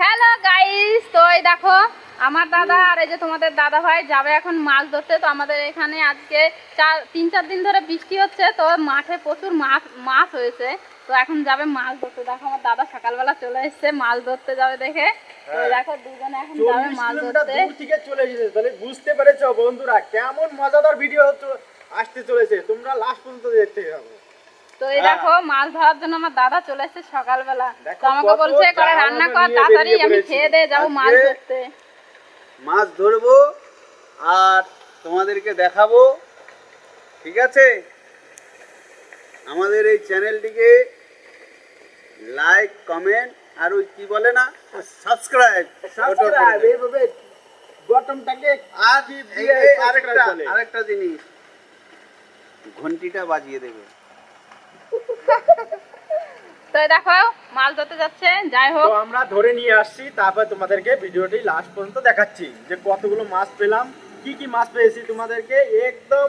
Hello guys তো এই দেখো আমার দাদা আর এই যে তোমাদের দাদা ভাই যাবে এখন মাছ ধরতে। তো আমাদের এখানে আজকে চার তিন চার দিন ধরে বৃষ্টি হচ্ছে তো মাঠে প্রচুর মাছ মাছ হয়েছে। তো এখন যাবে মাছ ধরতে। দেখো আমার দাদা সকালবেলা চলে এসেছে মাছ ধরতে যাবে দেখে। তো হ্যাঁ। দেখো দুজনে এখন যাবে মাছ ধরতে। থেকে চলে এসেছে। তাহলে বুঝতে পেরেছ বন্ধুরা কেমন মজাদার ভিডিও আসতে চলেছে। তোমরা লাস্ট পর্যন্ত দেখতে হবে তো এই হ্যাঁ। দেখো মাছ ধরার জন্য আমার দাদা চলে এসেছে সকালবেলা। তো আমাকে বলছে করে রান্না কর তাড়াতাড়ি আমি খেয়ে দিয়ে যাব মাছ ধরতে। মাছ ধরবো আর তোমাদেরকে দেখাবো ঠিক আছে? আমাদের এই চ্যানেলটিকে লাইক কমেন্ট আর ওই কি বলে না সাবস্ক্রাইব সাবস্ক্রাইব এইভাবে বটমটাকে আর আরেকটা আরেকটা জিনিস ঘন্টিটা বাজিয়ে দেবে। তো দেখো মাছ ধরতে যাচ্ছে যাই হোক। আমরা ধরে নিয়ে আসছি তারপর তোমাদেরকে ভিডিওটি লাস্ট পর্যন্ত দেখাচ্ছি যে কতগুলো মাছ পেলাম কি কি মাছ পেয়েছি তোমাদেরকে একদম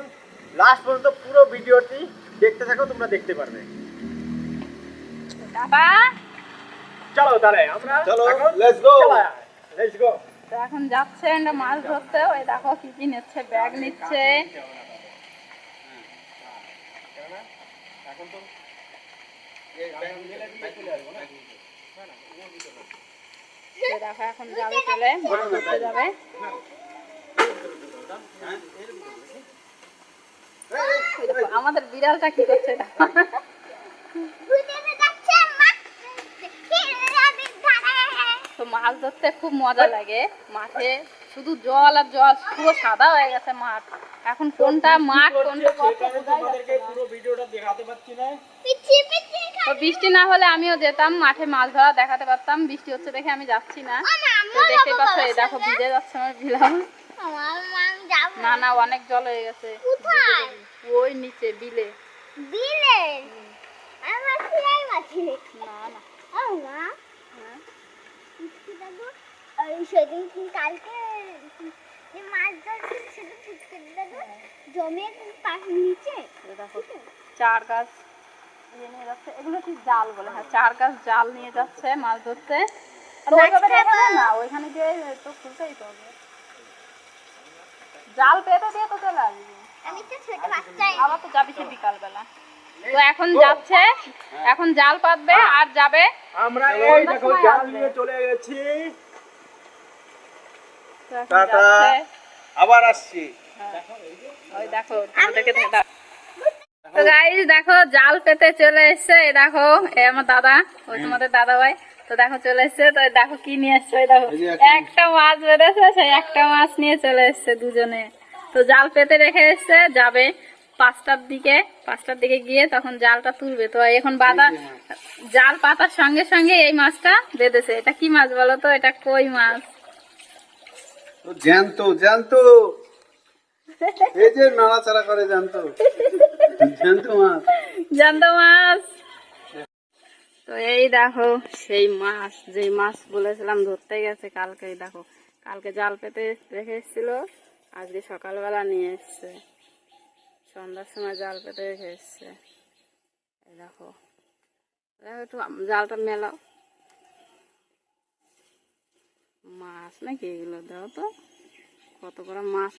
লাস্ট পর্যন্ত পুরো ভিডিওটি দেখতে থাকো তোমরা দেখতে পারবে। টাটা চলো তাহলে আমরা চলো, এখন let's go. লেটস গো তো এখন যাচ্ছে একটা মাছ ধরতে ওই দেখো কি কি নিচ্ছে ব্যাগ নিচ্ছে। এই দেখো এখন যাবে চলে মাছ ধরতে যাবে আমাদের বিড়ালটা কি করছে? তো মাছ ধরতে খুব মজা লাগে। মাঠে শুধু জল আর জল পুরো সাদা হয়ে গেছে মাঠ। এখন কোনটা মাঠ কোনটা। পুরো ভিডিওটা দেখাতে পারছি না। তো বৃষ্টি না হলে আমিও যেতাম মাঠে মাছ ধরা দেখাতে পারতাম বৃষ্টি হচ্ছে দেখে আমি যাচ্ছি না। তো দেখতে পাচ্ছ এই দেখো ভিজে যাচ্ছে আমার বিড়াল না না অনেক জল হয়ে গেছে। ওই নিচে বিলে। দিলে আমার সিলাই মাছি না না। ও মা। হ্যাঁ। সেদিন কালকে যে মাছ ধরছিল দাদু জমিয়ে পাশে নিচে। চার গাছ। নিয়ে যাচ্ছে। এগুলো কি জাল বলে? হ্যাঁ চার গাছ জাল নিয়ে যাচ্ছে মাছ ধরতে। আর ওইভাবে রেখে দাও না ওইখানে গিয়ে তো খুলতেই তো জাল পেতে দিয়ে তো চলে আসবি আমি তো ছোট বাচ্চাই আবার তো যাবি সে বিকালবেলা। তো এখন যাচ্ছে এখন জাল পাতবে আর যাবে। আমরা এই দেখো জাল নিয়ে চলে গেছি। টাটা। আবার আসছি। ওই দেখো তোমাদেরকে দেখা তো গাইস দেখো জাল পেতে চলে এসছে। এই দেখো এই আমার দাদা ওই তোমাদের দাদা ভাই তো দেখো চলে এসছে। তো দেখো কি নিয়ে এসছে ওই দেখো। একটা মাছ বেঁধেছে সেই একটা মাছ নিয়ে চলে এসছে দুজনে। তো জাল পেতে রেখে এসছে যাবে পাঁচটার দিকে। পাঁচটার দিকে গিয়ে তখন জালটা তুলবে। তো এখন বাদা জাল পাতার সঙ্গে সঙ্গে এই মাছটা বেঁধেছে। এটা কি মাছ বলো তো? এটা কই মাছ? জ্যান্ত জ্যান্ত। এই যে নাড়াচাড়া করে জ্যান্ত। জ্যান্ত মাছ। তো এই দেখো, সেই মাছ যে মাছ বলেছিলাম ধরতে গেছে কালকে দেখো, কালকে জাল পেতে রেখে এসেছিল, আজকে সকালবেলা নিয়ে এসছে। সন্ধ্যার সময় জাল পেতে রেখে এসছে। দেখো দেখো একটু জালটা মেলাও। মাছ নাকি এগুলো? দেখো তো, কত করে মাছ।